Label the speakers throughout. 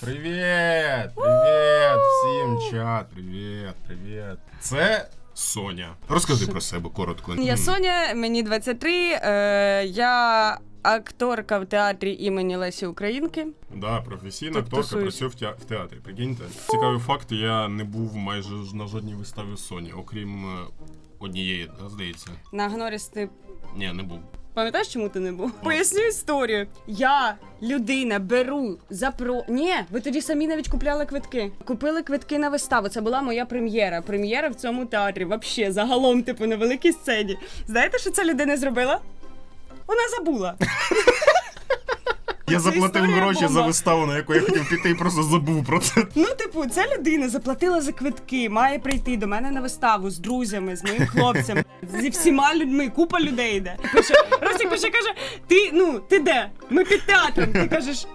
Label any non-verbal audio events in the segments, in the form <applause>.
Speaker 1: Привіт! Привіт! Всім чат! Привіт! Привіт! Це Соня. Розкажи про себе коротко.
Speaker 2: Я Соня, мені 23. Е, я акторка в театрі імені Лесі Українки.
Speaker 1: Да, професійна
Speaker 2: Тут
Speaker 1: акторка
Speaker 2: тусуюсь.
Speaker 1: працює в, теа- в театрі. Прикиньте. Цікавий факт, я не був майже ж на жодній виставі Соні, окрім е, однієї, да, здається.
Speaker 2: На Гноріс ти
Speaker 1: Ні, не був.
Speaker 2: Пам'ятаєш, чому ти не був? <laughs> Поясню історію. Я, людина, беру запро. Ні, ви тоді самі навіть купляли квитки. Купили квитки на виставу. Це була моя прем'єра. Прем'єра в цьому театрі. Вообще, загалом, типу, на великій сцені. Знаєте, що ця людина зробила? Вона забула.
Speaker 1: Я
Speaker 2: Це
Speaker 1: заплатив гроші за виставу, на яку я хотів піти, і просто забув про це. <laughs>
Speaker 2: Ну, типу, ця людина заплатила за квитки, має прийти до мене на виставу з друзями, з моїм хлопцем, зі всіма людьми, купа людей йде. Пише, Росік пише, каже: ти ну, ти де? Ми під театром. Ти кажеш,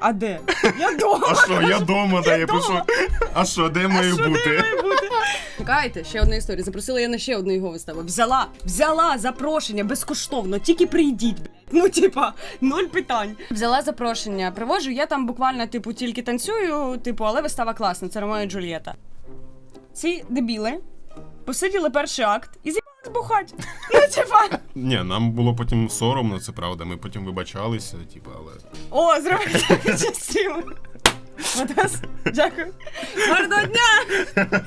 Speaker 2: а де? Я
Speaker 1: А що, я дома, да, я
Speaker 2: дома.
Speaker 1: пишу. А що, де маю
Speaker 2: Що
Speaker 1: бути?
Speaker 2: має бути? Чекайте, ще одна історія. Запросила я на ще одну його виставу. Взяла, взяла запрошення безкоштовно, тільки прийдіть, блядь. Ну, типа, нуль питань. Взяла запрошення, привожу, я там буквально, типу, тільки танцюю, типу, але вистава класна, це Ромео і Джульєта. Ці дебіли посиділи перший акт і з'їбались бухать. Ну, типа,
Speaker 1: Ні, нам було потім соромно, це правда. Ми потім вибачалися, типу, але.
Speaker 2: о, зробити частину. Матас, дякую. Гарного дня!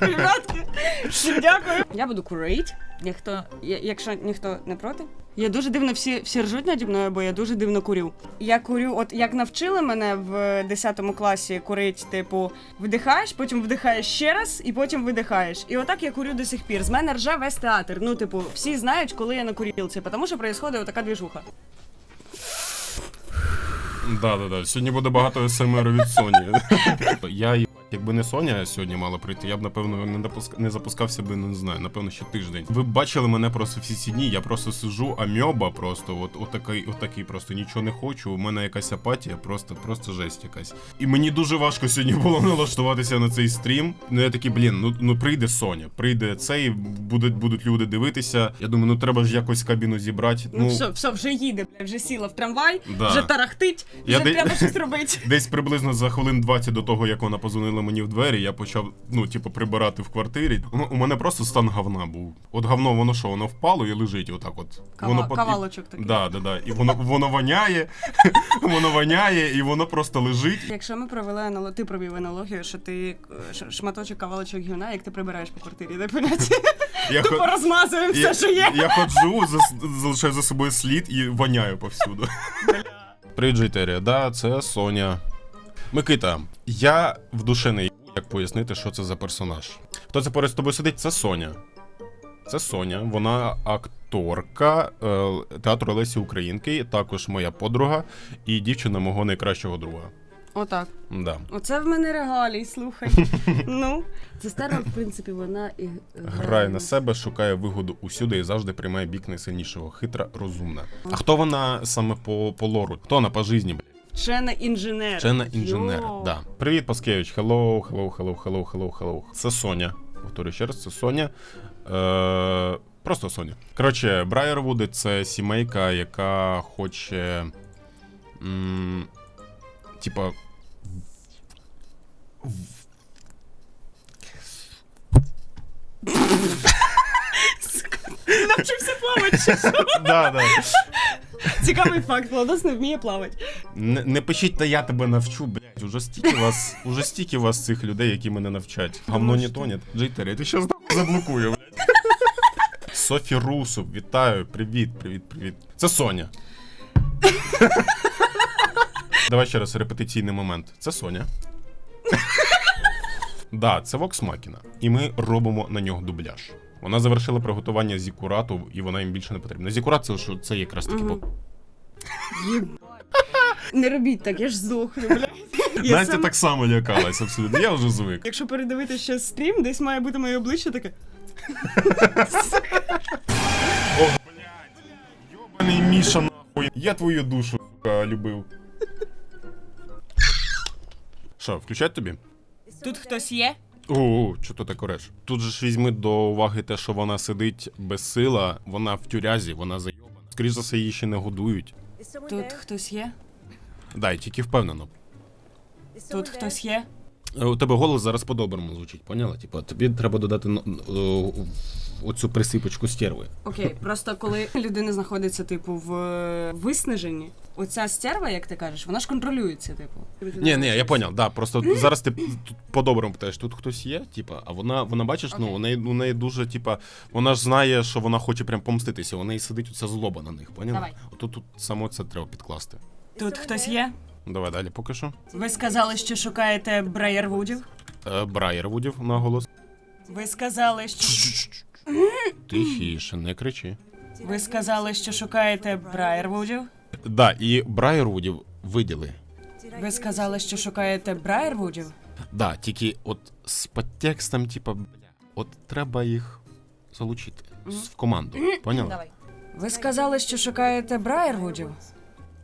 Speaker 2: Ребятки, всім дякую. Я буду курить, ніхто, якщо ніхто не проти. Я дуже дивно всі, всі ржуть наді мною, бо я дуже дивно курю. Я курю, от як навчили мене в 10 класі курить, типу, вдихаєш, потім вдихаєш ще раз і потім видихаєш. І отак я курю до сих пір. З мене рже весь театр. Ну, типу, всі знають, коли я на курілці, тому що відбувається отака двіжуха.
Speaker 1: Да, да, да. Сьогодні буде багато СМР від Соні. <laughs> Я, їбать, якби не Соня сьогодні мала прийти, я б напевно не допуска... не запускався би, ну, не знаю, напевно, ще тиждень. Ви б бачили мене просто всі ці дні. Я просто сижу, амьоба просто, от отакий, отакий, просто нічого не хочу. У мене якась апатія, просто, просто жесть якась. І мені дуже важко сьогодні було <laughs> налаштуватися на цей стрім. Ну я такий, блін, ну ну прийде Соня, прийде цей, будуть, будуть люди дивитися. Я думаю, ну треба ж якось кабіну зібрати.
Speaker 2: Ну, все, все, вже їде, бля, вже сіла в трамвай,
Speaker 1: Да.
Speaker 2: вже тарахтить,
Speaker 1: Я
Speaker 2: вже
Speaker 1: де-
Speaker 2: треба щось <laughs> робити.
Speaker 1: Десь приблизно за хвилин 20 до того, як вона позвонила мені в двері, я почав, ну, типу, прибирати в квартирі. У мене просто стан говна був. От говно, воно що, воно впало і лежить отак от.
Speaker 2: Кава-
Speaker 1: воно
Speaker 2: кавалочок такий.
Speaker 1: Да, да, да. І воно, воно воняє, <laughs> воно воняє, і воно просто лежить.
Speaker 2: Якщо ми провели аналог... ти провів аналогію, що ти е, шматочок кавалочок гівна, як ти прибираєш по квартирі, не поняття. <laughs>
Speaker 1: Я,
Speaker 2: Тупо
Speaker 1: хо-
Speaker 2: розмазуємо все,
Speaker 1: я,
Speaker 2: що є.
Speaker 1: я ходжу, залишаю за собою слід і воняю повсюду. Привіт, Джейтерія. Да, це Соня. Микита, я в душе не їбу, як пояснити, що це за персонаж. Хто це поряд з тобою сидить? Це Соня. Це Соня, вона акторка е, театру Лесі Українки, також моя подруга і дівчина мого найкращого друга.
Speaker 2: Отак.
Speaker 1: Да.
Speaker 2: Оце в мене регалій, слухай. <laughs> ну, це стара, в принципі, вона і
Speaker 1: Грає на себе, шукає вигоду усюди і завжди приймає бік найсильнішого. Хитра, розумна. А хто вона саме по, по лору? Хто вона по житті?
Speaker 2: Вчена інженер.
Speaker 1: Вчена інженер.
Speaker 2: Йо.
Speaker 1: Да. Привіт, Паскевич. Hello, hello, hello, hello, hello, hello. Це Соня. Повторюю ще раз, це Соня. Е, просто Соня. Коротше, Брайервуди це сімейка, яка хоче. М, типа.
Speaker 2: Навчився плавати. чи що?
Speaker 1: Да, да.
Speaker 2: Цікавий факт, Владос не вміє плавати.
Speaker 1: Не, не пишіть, та я тебе навчу, блядь. Уже стільки вас, уже стільки вас цих людей, які мене навчать. Говно не тонет. Джейтер, я ти щас нахуй заблокую, блядь. Софі Русов, вітаю, привіт, привіт, привіт. Це Соня. Давай ще раз репетиційний момент. Це Соня. Да, це Vox Machina. І ми робимо на нього дубляж. Вона завершила приготування зікурату, і вона їм більше не потрібна. Зікурат це що це якраз таки бо-
Speaker 2: Не робіть так, я ж здохну, блядь. Я
Speaker 1: Настя
Speaker 2: сам-
Speaker 1: так само лякалась, абсолютно. Я вже звик.
Speaker 2: Якщо передивитися ще стрім, десь має бути моє обличчя таке.
Speaker 1: Йобаний Міша, нахуй. Я твою душу сука, любив. Що, включать тобі?
Speaker 2: Тут хтось є?
Speaker 1: О, що ти так ореш? Тут же ж візьми до уваги те, що вона сидить без сила, вона в тюрязі, вона зайобана. Скоріше за все, її ще не годують.
Speaker 2: Тут хтось є?
Speaker 1: Дай, тільки впевнено.
Speaker 2: Тут хтось є?
Speaker 1: У тебе голос зараз по-доброму звучить, поняла? Типа, тобі треба додати оцю присипочку стерви.
Speaker 2: Окей, просто коли людина знаходиться, типу, в е, виснаженні, оця стерва, як ти кажеш, вона ж контролюється, типу.
Speaker 1: Ні, ні, я поняв, да. Просто зараз ти тут по-доброму питаєш, тут хтось є, типа, а вона, вона бачиш, ну, у неї, у неї дуже, типа, вона ж знає, що вона хоче прям помститися, у неї сидить оця злоба на них, поняла?
Speaker 2: Давай.
Speaker 1: Отут тут само це треба підкласти.
Speaker 2: Тут хтось є?
Speaker 1: Давай далі, поки що.
Speaker 2: Ви сказали, що шукаєте Брайервудів?
Speaker 1: Е, Брайервудів на голос.
Speaker 2: Ви сказали, що
Speaker 1: Тихіше, не кричи.
Speaker 2: ви сказали, що шукаєте Брайервудів?
Speaker 1: Да, і Брайервудів виділи.
Speaker 2: Ви сказали, що шукаєте Брайервудів?
Speaker 1: Да, тільки от з підтекстом, типа, бля, от треба їх залучити з- в команду. Поняла?
Speaker 2: Ви сказали, що шукаєте Брайервудів?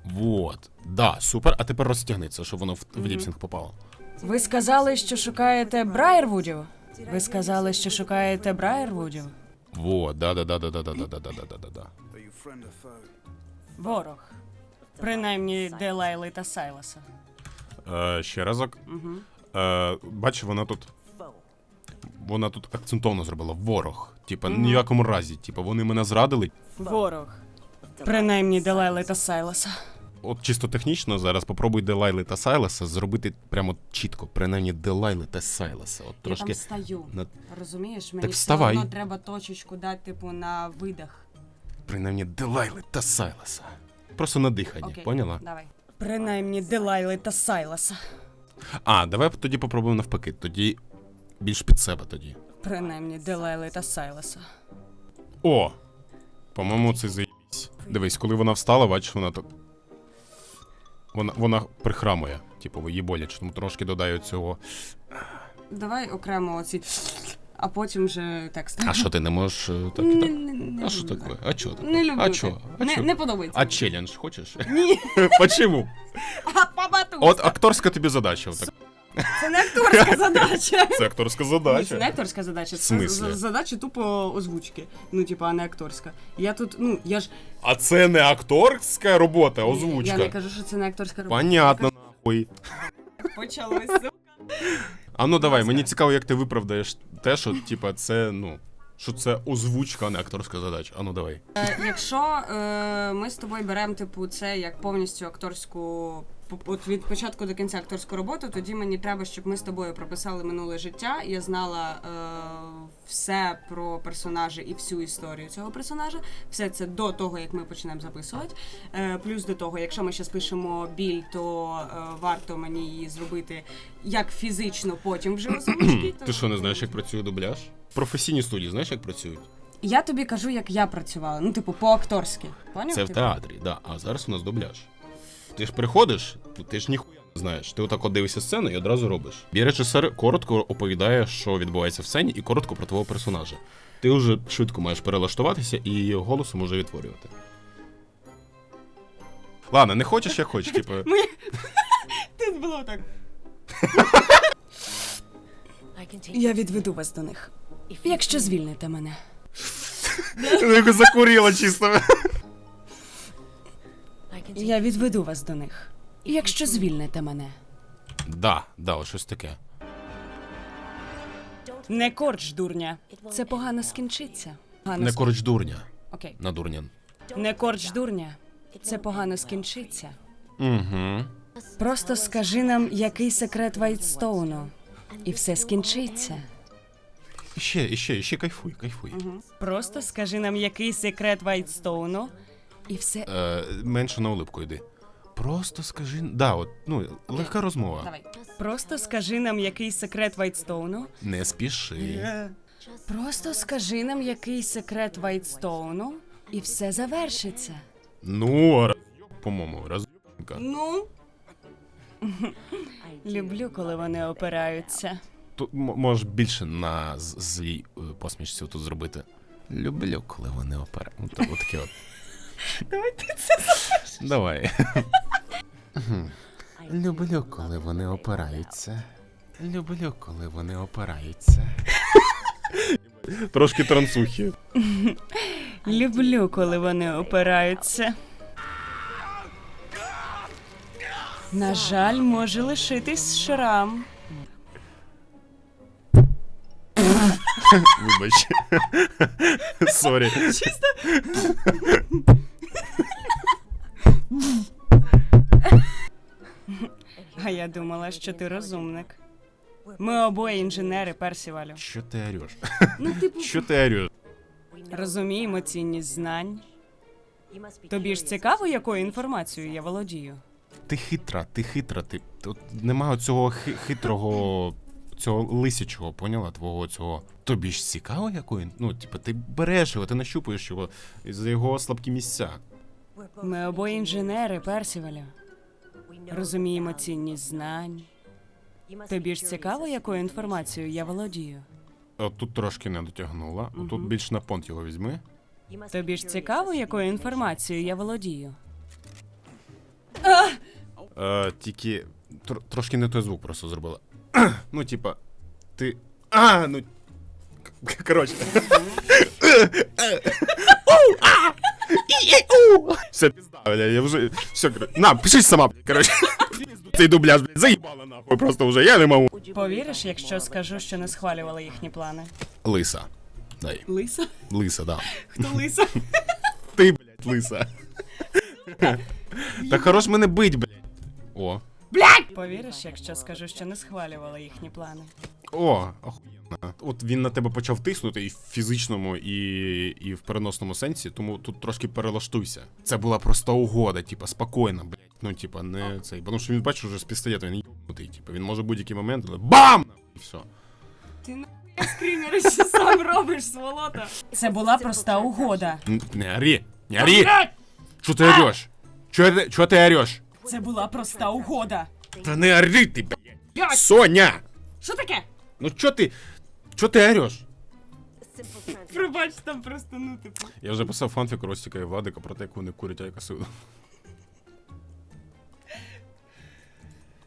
Speaker 1: Вот. Да, супер. А тепер розтягни це, щоб воно в, в ліпсинг попало.
Speaker 2: Ви сказали, що шукаєте Брайервудів? Ви сказали, що шукаєте Брайервудів?
Speaker 1: Вот, да, да, да, да, да, да, да, да, да, да, да, да.
Speaker 2: Ворог. Принаймні Делайли та Сайласа.
Speaker 1: Е, ще разок.
Speaker 2: Угу.
Speaker 1: Е, бачиш, вона тут. Вона тут акцентовно зробила ворог. Типа, ні в якому разі. Типа, вони мене зрадили.
Speaker 2: Ворог. Принаймні Делайли та Сайласа.
Speaker 1: От чисто технічно зараз попробуй Делайли та Сайласа зробити прямо чітко, принаймні Делайли та Сайласа. От
Speaker 2: Я
Speaker 1: трошки.
Speaker 2: там стою.
Speaker 1: на-
Speaker 2: Розумієш, мені
Speaker 1: Так
Speaker 2: все
Speaker 1: вставай.
Speaker 2: одно треба точечку дати, типу, на видах.
Speaker 1: Принаймні Делайли та Сайласа. Просто на дихання,
Speaker 2: Окей,
Speaker 1: поняла?
Speaker 2: Давай. Принаймні Делайли та Сайласа.
Speaker 1: А, давай тоді попробуємо навпаки. Тоді більш під себе тоді.
Speaker 2: Принаймні Делайли та Сайласа.
Speaker 1: О! По-моєму, це заїбісь. Дивись, коли вона встала, бачиш, вона так. Вона, вона прихрамує. Типу, її боляче, тому трошки додаю цього.
Speaker 2: Давай окремо оці. А потім вже текст.
Speaker 1: А що ти не можеш е, так і так?
Speaker 2: не- не
Speaker 1: А що таке? А чого таке?
Speaker 2: Не люблю.
Speaker 1: А
Speaker 2: чо?
Speaker 1: чого? А
Speaker 2: не,
Speaker 1: чого?
Speaker 2: не подобається.
Speaker 1: А челлендж хочеш?
Speaker 2: Ні. <laughs>
Speaker 1: Почему? <laughs>
Speaker 2: А.
Speaker 1: От акторська тобі задача. Отак.
Speaker 2: Це не акторська задача.
Speaker 1: Це акторська
Speaker 2: Ні, Це не акторська задача,
Speaker 1: В
Speaker 2: це
Speaker 1: смислі?
Speaker 2: за- задача тупо озвучки. Ну, типа, а не акторська. Я тут, ну, я ж.
Speaker 1: А це не акторська робота, озвучка.
Speaker 2: Я не кажу, що це не акторська робота.
Speaker 1: Понятно, нахуй.
Speaker 2: Почалося.
Speaker 1: А ну давай, мені цікаво, як ти виправдаєш те, що, типа, це, ну. Що це озвучка, а не акторська задача. А ну давай.
Speaker 2: Е, Якщо е, ми з тобою беремо, типу, це як повністю акторську. От від початку до кінця акторську роботу, тоді мені треба, щоб ми з тобою прописали минуле життя. Я знала е, все про персонажа і всю історію цього персонажа. Все це до того, як ми почнемо записувати. Е, плюс до того, якщо ми зараз пишемо біль, то е, варто мені її зробити як фізично, потім вже <clears throat> озвучки.
Speaker 1: Ти що, не знаєш, як працює дубляж? Професійні студії, знаєш, як працюють?
Speaker 2: Я тобі кажу, як я працювала. Ну, типу, по-акторськи. Поняв?
Speaker 1: Це в
Speaker 2: Типу?
Speaker 1: театрі, да. А зараз у нас дубляж. Ти ж приходиш, ти ж ніхуя не знаєш. Ти отак от дивишся сцену і одразу робиш. І режисер коротко оповідає, що відбувається в сцені, і коротко про твого персонажа. Ти вже швидко маєш перелаштуватися і голосом може відтворювати. Ладно, не хочеш, як хочеш, типу. <laughs>
Speaker 2: Тут було так. Я відведу вас до них. Якщо звільните мене.
Speaker 1: Ти закурила чисто.
Speaker 2: Я відведу вас до них. Якщо звільните мене.
Speaker 1: Да, да, ось щось таке.
Speaker 2: Не корч, дурня. Це погано скінчиться. Погано
Speaker 1: Не
Speaker 2: ск-
Speaker 1: корч дурня,
Speaker 2: Окей.
Speaker 1: на дурнян.
Speaker 2: Не корч, дурня. Це погано скінчиться.
Speaker 1: Угу.
Speaker 2: Просто скажи нам, який секрет Вайтстоуну. І все скінчиться.
Speaker 1: Іще, іще, іще кайфуй, кайфуй.
Speaker 2: Просто скажи нам, який секрет Вайтстоуну. І все.
Speaker 1: Е, менше на улипку йди. Просто скажи. Да, от, ну, легка розмова.
Speaker 2: Давай. Просто скажи нам, який секрет Вайтстоуну.
Speaker 1: Не спіши.
Speaker 2: Просто скажи нам, який секрет Вайтстоуну, і все завершиться.
Speaker 1: Ну, а роз'єб, по-моєму, роз'єбка.
Speaker 2: Ну. <laughs> Люблю, коли вони опираються.
Speaker 1: Тут м- можеш більше на з- злій е, посмішці тут зробити. Люблю, коли вони опера. Ну, от.
Speaker 2: Давай ти це
Speaker 1: Давай. Люблю, коли вони опираються. Люблю, коли вони опираються. Трошки трансухи.
Speaker 2: Люблю, коли вони опираються. На жаль, може лишитись шрам.
Speaker 1: Вибач. Сорі.
Speaker 2: А я думала, що ти розумник. Ми обоє інженери Персівалю.
Speaker 1: Що ти ореш?
Speaker 2: Ну, типу,
Speaker 1: Що ти ореш?
Speaker 2: розуміємо цінність знань. Тобі ж цікаво, якою інформацією я володію?
Speaker 1: Ти хитра, ти хитра, ти. Тут нема цього хитрого. Цього лисячого, поняла? Твого цього. Тобі ж цікаво, якою? Ну, типу, ти береш його, ти нащупуєш його за його слабкі місця.
Speaker 2: Ми обоє інженери Персіваля. Розуміємо цінність знань. Тобі ж цікаво, якою інформацією я володію?
Speaker 1: От тут трошки не дотягнула. Тут більш на понт його візьми.
Speaker 2: Тобі ж цікаво, якою інформацією я володію?
Speaker 1: Е, тільки тр- трошки не той звук просто зробила. <clears throat> ну, типа, ти. А, ну. <clears throat> к- Коротше. Все, пізда, бля, я вже. Все. На, пишись сама, бля, коротше. Цей дубляж, блядь, заїбала нахуй просто вже, я не можу.
Speaker 2: Повіриш, якщо скажу, що не схвалювала їхні плани?
Speaker 1: Лиса. Дай.
Speaker 2: Лиса?
Speaker 1: Лиса, да.
Speaker 2: Хто лиса? <laughs>
Speaker 1: Ти, блядь, лиса. Та хорош мене бить, блядь. О.
Speaker 2: Повіриш, якщо скажу, що не схвалювала їхні плани?
Speaker 1: О, охуєнно. От він на тебе почав тиснути і в фізичному, і, і в переносному сенсі, тому тут трошки перелаштуйся. Це була проста угода, типа, спокійно, блядь. Ну, типа, не цей. Бо Тому що він бачиш вже з пістолетом, він їбнутий, типа, він може будь-який момент, але бам! І все.
Speaker 2: Ти на скрінери що сам робиш, сволота. Це була проста угода.
Speaker 1: Не ори! Не ори! Що ти ореш? Чого ти, ореш?
Speaker 2: Це була проста угода.
Speaker 1: Та не ори ти! Блядь! Соня!
Speaker 2: Що таке?
Speaker 1: Ну чо ти? Чо ти ореш?
Speaker 2: Пробач, там просто ну типу.
Speaker 1: Я вже писав фанфік Ростіка і Владика про те, як вони курять айкасу.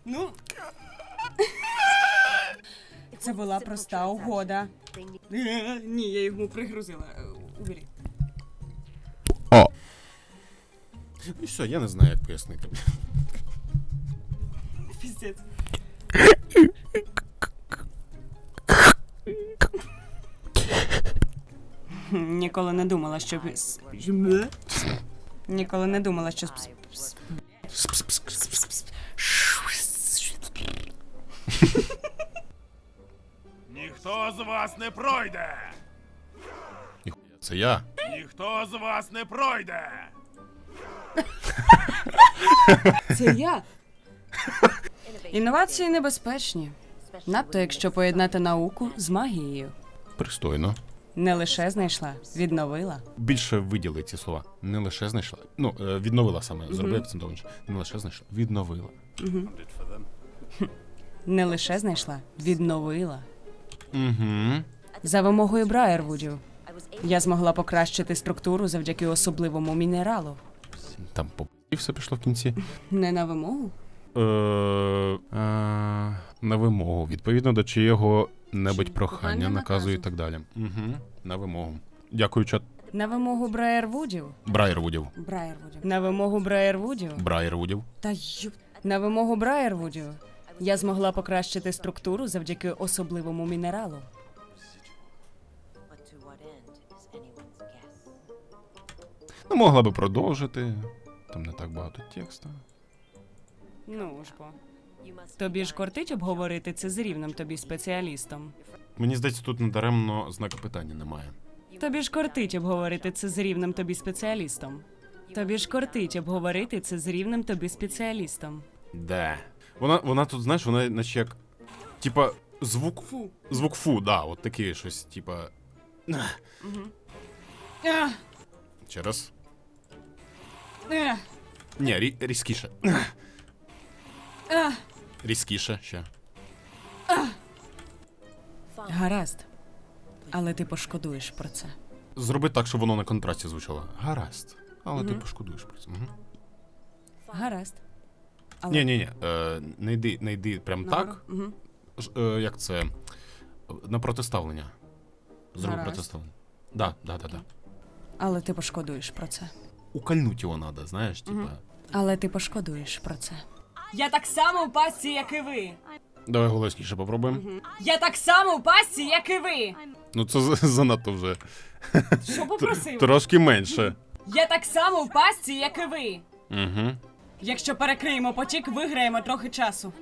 Speaker 2: Ну. Це була проста угода. Ні, я йому пригрузила. Убери.
Speaker 1: О. І все, я не знаю, як пояснити.
Speaker 2: Піздець. Ніколи не думала, що... Ніколи не думала, що...
Speaker 3: Ніхто з вас не пройде!
Speaker 1: Це я.
Speaker 3: Ніхто з вас не пройде!
Speaker 2: Це я. Інновації небезпечні. Надто якщо поєднати науку з магією.
Speaker 1: Пристойно.
Speaker 2: Не лише знайшла, відновила.
Speaker 1: Більше виділи ці слова. Не лише знайшла. Ну, е, відновила саме. Зроби акцентовніше. Не лише знайшла. Відновила.
Speaker 2: Не лише знайшла, відновила.
Speaker 1: Угу.
Speaker 2: За вимогою Брайервудів я змогла покращити структуру завдяки особливому мінералу.
Speaker 1: Там по і все пішло в кінці. <laughs>
Speaker 2: Не на вимогу?
Speaker 1: Е, е, на вимогу. Відповідно до чиєго небудь прохання,
Speaker 2: Прохання,
Speaker 1: наказу і так далі. Угу. На вимогу. Дякую, чат.
Speaker 2: На вимогу Брайервудів.
Speaker 1: Брайервудів.
Speaker 2: Брайервудів. На вимогу Брайервудів.
Speaker 1: Брайервудів.
Speaker 2: Та ю... На вимогу Брайервудів я змогла покращити структуру завдяки особливому мінералу.
Speaker 1: Ну, могла би продовжити. Там не так багато тексту.
Speaker 2: Ну ж бо. Тобі ж кортить обговорити це з рівним тобі спеціалістом.
Speaker 1: Мені здається, тут надаремно знака питання немає.
Speaker 2: Тобі ж кортить обговорити це з рівним тобі спеціалістом. Тобі ж кортить обговорити це з рівним тобі спеціалістом.
Speaker 1: Де? Вона, вона тут, знаєш, вона наче як. Типа, звук.
Speaker 2: Фу.
Speaker 1: Звук фу, да, от таке щось, типа. Ще раз. Ні, рі, різкіше. Різкіше ще.
Speaker 2: Гаразд. Але ти пошкодуєш про це.
Speaker 1: Зроби так, щоб воно на контрасті звучало. Гаразд. Але ти пошкодуєш про це. Угу.
Speaker 2: Гаразд. Але...
Speaker 1: Ні, ні, ні. Е, не йди, не йди прям так.
Speaker 2: Угу.
Speaker 1: Ж, е, як це? На протиставлення. Зроби
Speaker 2: Гаразд.
Speaker 1: протиставлення. Да, да, да, да.
Speaker 2: Але ти пошкодуєш про це.
Speaker 1: Укольнуть його треба, знаєш, типа.
Speaker 2: Але ти пошкодуєш про це. Я так само в пастці, як і ви.
Speaker 1: Давай голосніше попробуємо.
Speaker 2: Я так само в пастці, як і ви.
Speaker 1: Ну це за- <laughs> занадто вже.
Speaker 2: Що попросив?
Speaker 1: Трошки менше.
Speaker 2: Я так само в пастці, як і ви.
Speaker 1: Угу.
Speaker 2: Якщо перекриємо потік, виграємо трохи часу.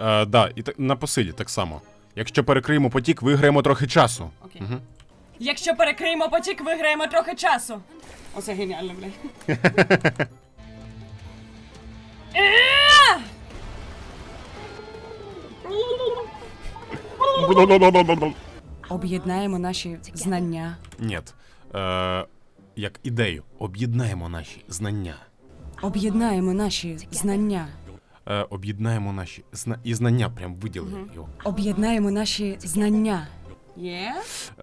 Speaker 1: Е, да, і так на посилі так само. Якщо перекриємо потік, виграємо трохи часу.
Speaker 2: Окей.
Speaker 1: Угу.
Speaker 2: Якщо перекриємо потік, виграємо трохи часу. Оце геніально, блядь. Е! <laughs> Об'єднаємо наші знання.
Speaker 1: Ні. Е, як ідею, об'єднаємо наші знання.
Speaker 2: Об'єднаємо наші знання.
Speaker 1: Е, об'єднаємо наші зна... і знання прям виділили його.
Speaker 2: Об'єднаємо наші знання. Є?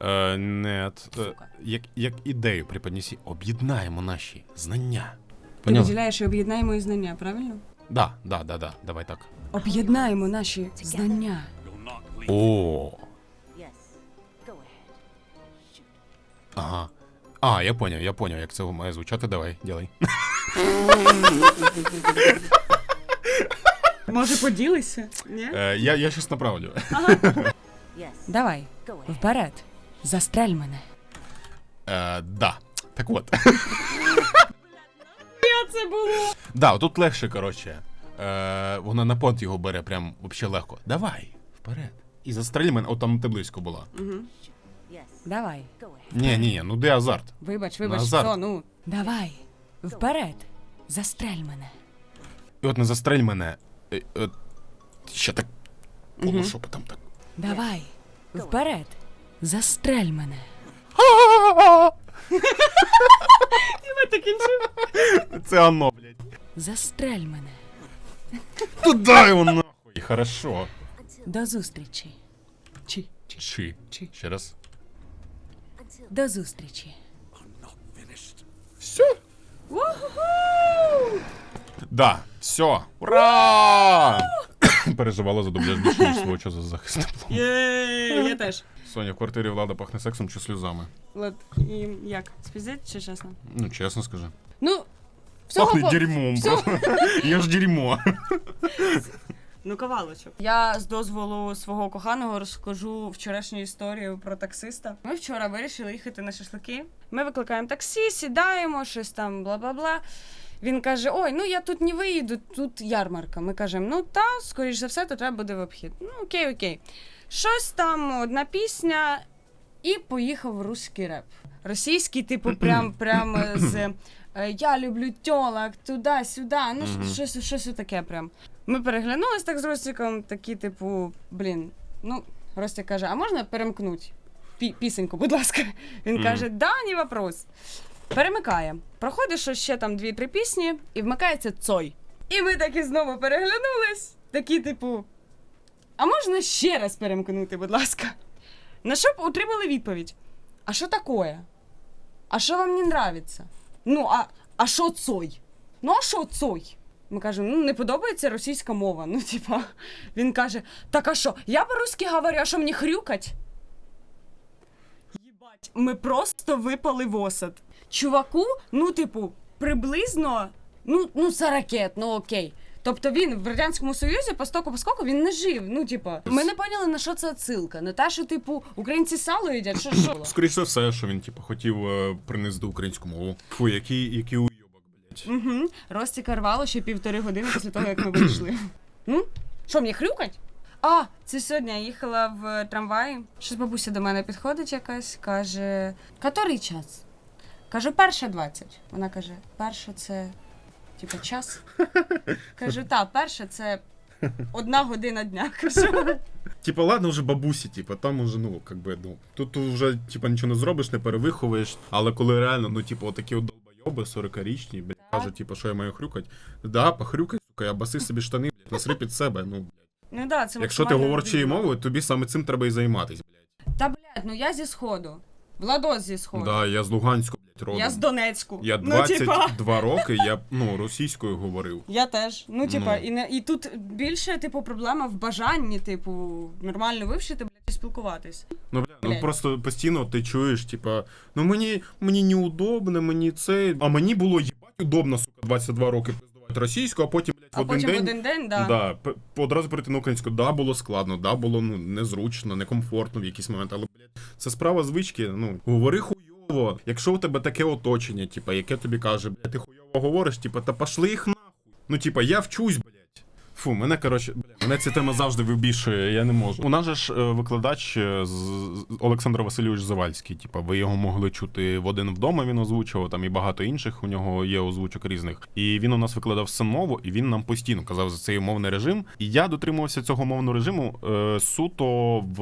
Speaker 1: Е, нет. Е, як, як ідею преподнесі, об'єднаємо наші знання.
Speaker 2: Ти
Speaker 1: Поняла?
Speaker 2: виділяєш і об'єднаємо і знання, правильно?
Speaker 1: Да, да, да, да, давай так.
Speaker 2: Об'єднаємо наші знання.
Speaker 1: О, ага. А, я поняв, я поняв, як це має звучати. Давай, ділай.
Speaker 2: Може, поділися? Ні?
Speaker 1: Е, я, я щось направлю.
Speaker 2: Давай, вперед. Застрель мене.
Speaker 1: Е, да. Так от.
Speaker 2: Це було.
Speaker 1: Да, тут легше, коротше. Е, вона на понт його бере прям вообще легко. Давай, вперед. І застрель мене, от там ти близько була.
Speaker 2: Давай.
Speaker 1: Ні, ні, ну де азарт?
Speaker 2: Вибач, вибач,
Speaker 1: Назад.
Speaker 2: що, ну. Давай. Вперед. Застрель мене.
Speaker 1: І от не застрель мене. Е, е, ще так. Полушепотом так.
Speaker 2: Давай. Вперед. Застрель <laughs> мене.
Speaker 1: Це оно, блядь.
Speaker 2: Застрель мене.
Speaker 1: Туда його нахуй. Хорошо.
Speaker 2: До зустрічі. Чи. чи.
Speaker 1: Чи.
Speaker 2: Чи.
Speaker 1: Ще раз.
Speaker 2: До зустрічі.
Speaker 1: Все. Да, все. Ура! <coughs> Переживала за дубляж більше, ніж свого часу за захист.
Speaker 2: Єй, я теж.
Speaker 1: Соня, в квартирі влада пахне сексом чи сльозами?
Speaker 2: Влад, і як? Спіздець чи чесно?
Speaker 1: Ну, чесно скажи.
Speaker 2: Ну, всього
Speaker 1: Пахне
Speaker 2: по...
Speaker 1: дерьмом
Speaker 2: всього- <laughs>
Speaker 1: Я ж дерьмо.
Speaker 2: Ну, кавалочок. Я з дозволу свого коханого розкажу вчорашню історію про таксиста. Ми вчора вирішили їхати на шашлики. Ми викликаємо таксі, сідаємо, щось там, бла бла бла. Він каже: Ой, ну я тут не виїду, тут ярмарка. Ми кажемо, ну та, скоріш за все, то треба буде в обхід. Ну, окей, окей. Щось там, одна пісня, і поїхав в русський реп. Російський, типу, прям, прям е, з Я люблю тьолок, туди-сюди. Ну,
Speaker 1: Мгм.
Speaker 2: щось, щось таке прям. Ми переглянулись так з Ростіком, такі, типу, блін, ну, Ростік каже, а можна перемкнуть Пі- пісеньку, будь ласка. <laughs> Він
Speaker 1: Мгм.
Speaker 2: каже, да, не вопрос. Перемикає. Проходить що ще там дві-три пісні, і вмикається цой. І ми такі знову переглянулись, такі, типу, а можна ще раз перемкнути, будь ласка. На що б отримали відповідь? А що такое? А що вам не нравиться? Ну, а, а що цой? Ну, а що цой? Ми кажемо, ну не подобається російська мова. Ну, типа, він каже: так а що? Я по-русски говорю, а що мені хрюкать? Єбать, ми просто випали в осад. Чуваку, ну, типу, приблизно, ну, ну, за ракет, ну окей. Тобто він в Радянському Союзі по стоку по він не жив. Ну, типа, ми не поняли, на що це отсилка. На те, що, типу, українці сало їдять, що що.
Speaker 1: Скоріше за все, що він, типу, хотів е, принести українську мову. Фу, який, який уйобок, блядь.
Speaker 2: Угу. Ростіка рвало ще півтори години після того, як ми вийшли. Ну, що, мені хрюкать? А, це сьогодні я їхала в трамваї. Щось бабуся до мене підходить якась, каже: Котрий час? Кажу, перша 20. Вона каже, перша це типу час. Кажу, та, перша це одна година дня. Кажу.
Speaker 1: Типа, ладно, вже бабусі, типа, там уже, ну, как би, ну, тут вже, типа, нічого не зробиш, не перевиховуєш, але коли реально, ну, типу, отакі от долбойоби 40-річні, блядь, кажуть, типу, що я маю хрюкать. Да, похрюкай, сука, я баси собі штани, блядь, насри під себе, ну, блядь.
Speaker 2: Ну да, це
Speaker 1: Якщо ти
Speaker 2: максимально
Speaker 1: говориш мовою, тобі саме цим треба і займатись, блядь.
Speaker 2: Та блядь, ну я зі сходу. Владос зі сходу.
Speaker 1: Да, я з Луганську, блядь, родом.
Speaker 2: Я з Донецьку.
Speaker 1: Я
Speaker 2: Ну, типа.
Speaker 1: роки, я, ну, російською говорив.
Speaker 2: Я теж. Ну, типа,
Speaker 1: Ну.
Speaker 2: і не і тут більше, типу, проблема в бажанні, типу, нормально вивчити, блядь, і спілкуватись.
Speaker 1: Ну, бля, ну
Speaker 2: Блядь.
Speaker 1: просто постійно ти чуєш, типа, ну мені, мені неудобно, мені це. А мені було їбать удобно, сука, 22 роки російську, а потім, блядь, в
Speaker 2: А
Speaker 1: один
Speaker 2: потім
Speaker 1: день.
Speaker 2: один день, да.
Speaker 1: Да, п- одразу перейти на українську. Да, було складно, да, було ну, незручно, некомфортно в якийсь момент, але, блядь, це справа звички. Ну, говори хуйово. Якщо у тебе таке оточення, типа, яке тобі каже, блядь, ти хуйово говориш, типа, та пошли їх нахуй. Ну, типа, я вчусь, блядь. Фу, мене коротше, бля, мене ця тема завжди вибішує, я не можу. У нас же ж е, викладач е, Олександр Васильович Завальський. Типа, ви його могли чути в один вдома. Він озвучував там і багато інших. У нього є озвучок різних. І він у нас викладав сценмову, і він нам постійно казав за цей мовний режим. І я дотримувався цього мовного режиму е, суто в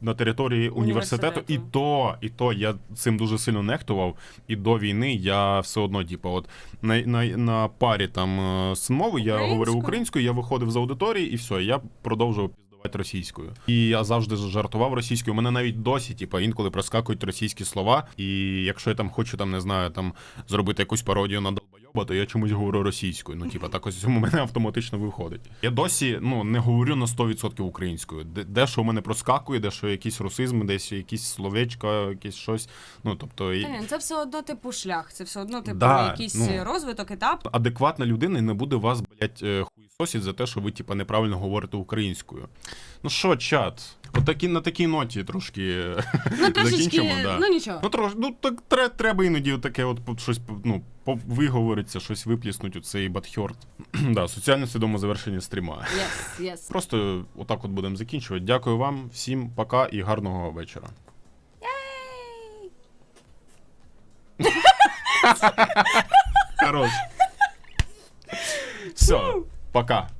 Speaker 1: на території університету. І то, і то я цим дуже сильно нехтував. І до війни я все одно, типа, от на, на, на парі там е, сценмови я говорив
Speaker 2: Українською?
Speaker 1: українською, я виходив з аудиторії, і все, я продовжував піздувати російською. І я завжди жартував російською. У мене навіть досі, типа, інколи проскакують російські слова. І якщо я там хочу, там не знаю, там зробити якусь пародію на долбойоба, то я чомусь говорю російською. Ну, типа, так ось у мене автоматично виходить. Я досі ну не говорю на 100% українською. Де, де що у мене проскакує, де що якісь русизми, десь якісь словечка, якесь щось. Ну тобто і-
Speaker 2: Та ні, Це все одно типу шлях, це все одно типу
Speaker 1: Да,
Speaker 2: якийсь
Speaker 1: ну.
Speaker 2: е, розвиток, етап.
Speaker 1: адекватна людина і не буде вас, блять, хуїсосить за те, що ви, типа, неправильно говорите українською. Ну що, чат? Отакі на такій ноті трошки
Speaker 2: Ну <laughs> трошечки,
Speaker 1: закінчимо, да.
Speaker 2: ну нічого.
Speaker 1: Ну, трош, ну так тре- треба іноді таке от щось ну, виговориться, щось випліснуть у цей батхьорт. <clears throat> да, соціально свідоме завершення стріма.
Speaker 2: Yes, yes.
Speaker 1: Просто отак от будемо закінчувати. Дякую вам, всім пока і гарного вечора. <laughs> Хорош. Все, пока.